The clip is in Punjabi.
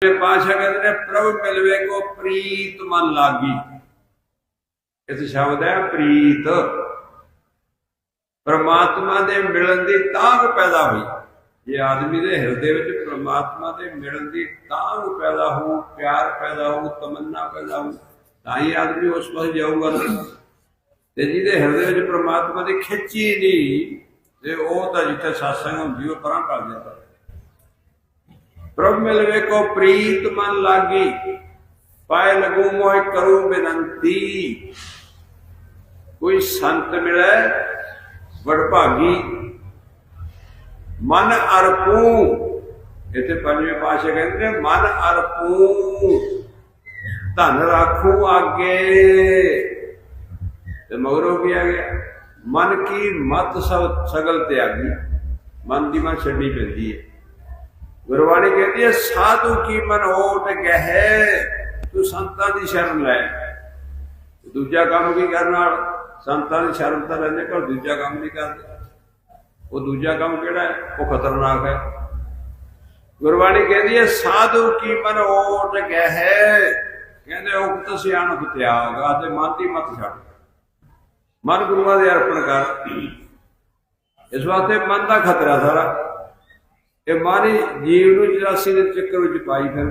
ਤੇ ਪਾਸ਼ਾ ਕਹਿੰਦੇ ਨੇ, ਪ੍ਰਭ, ਮਿਲਵੇ ਕੋ ਪ੍ਰੀਤ ਮਨ ਲਾਗੀ। ਇਸ ਸ਼ਬਦ ਹੈ ਪ੍ਰੀਤ। ਪ੍ਰਮਾਤਮਾ ਦੇ ਮਿਲਣ ਦੀ ਤਾਂਘ ਪੈਦਾ ਹੋਈ। ਜੇ ਆਦਮੀ ਦੇ ਹਿਰਦੇ ਵਿੱਚ ਪ੍ਰਮਾਤਮਾ ਦੇ ਮਿਲਣ ਦੀ ਤਾਂਗ ਪੈਦਾ ਹੋ ਪਿਆਰ ਪੈਦਾ ਹੋ ਤਮੰਨਾ ਪੈਦਾ ਹੋ ਤਾਂ ਹੀ ਆਦਮੀ ਉਸ ਪਾਸੇ ਜਾਊਗਾ ਤੇ ਜਿਹਦੇ ਹਿਰਦੇ ਵਿੱਚ ਪ੍ਰਮਾਤਮਾ ਦੀ ਖਿੱਚੀ ਨਹੀਂ, ਤੇ ਉਹ ਤਾਂ ਜਿੱਥੇ satsang ਹੁੰਦੀ, ਉਹ ਪਰਾਂ ਕਰ ਦਿੰਦਾ। ਪ੍ਰਭ ਮਿਲਵੇ ਕੋ ਪ੍ਰੀਤ ਮਨ ਲਾਗੀ। ਪਾਏ ਲਗੂ ਮੋਹਿ ਕਰੂ ਬੇਨੰਤੀ। ਕੋਈ ਸੰਤ ਮਿਲੇ, ਵਡਭਾਗੀ। ਮਨ ਅਰਪੂ। ਇਥੇ ਪੰਜਵੇਂ ਪਾਸ਼ਾ ਕਹਿੰਦੇ ਨੇ ਮਨ ਅਰਪੂ। ਧਨ ਰਾਖੂ ਆਗੇ ਤੇ ਮਗਰੋਂ ਕੀ ਆ ਗਿਆ? ਮਨ ਕੀ ਮਤ ਸਭ ਸਗਲ ਤਿਆਗੀ। ਮਨ ਦੀ ਮਨ ਛੱਡੀ ਪੈਂਦੀ ਹੈ। ਗੁਰਬਾਣੀ ਕਹਿੰਦੀ ਹੈ, ਸਾਧੂ ਕੀ ਮਨ ਓਟ ਗਹਿ? ਤੂੰ ਸੰਤਾਂ ਦੀ ਸ਼ਰਨ ਲੈ। ਦੂਜਾ ਕੰਮ ਕੀ ਕਰਨਾ ਸੰਤਾਂ ਦੀ ਸ਼ਰਨ ਤਾਂ ਲੈਂਦੇ, ਪਰ ਦੂਜਾ ਕੰਮ ਨਹੀਂ ਕਰਦੇ। ਉਹ ਦੂਜਾ ਕੰਮ ਕਿਹੜਾ ਹੈ? ਉਹ ਖਤਰਨਾਕ ਹੈ। ਗੁਰਬਾਣੀ ਕਹਿੰਦੀ ਹੈ, ਸਾਧੂ ਕੀ ਮਨ ਓਟ ਗਹਿ? ਕਹਿੰਦੇ ਉਕਤ ਸਿਆਣਪ ਤਿਆਗਾ ਤੇ ਮਨ ਦੀ ਮਤ ਛੱਡ ਮਨ ਗੁਰੂਆਂ ਦੇ ਅਰਪਣ ਕਰ। ਇਸ ਵਾਸਤੇ ਮਨ ਦਾ ਖਤਰਾ ਸਾਰਾ। ਇਹ ਮਾਰੇ ਜੀਵ ਨੂੰ 84 ਦੇ ਚੱਕਰ ਵਿੱਚ ਪਾਈ ਫਿਰ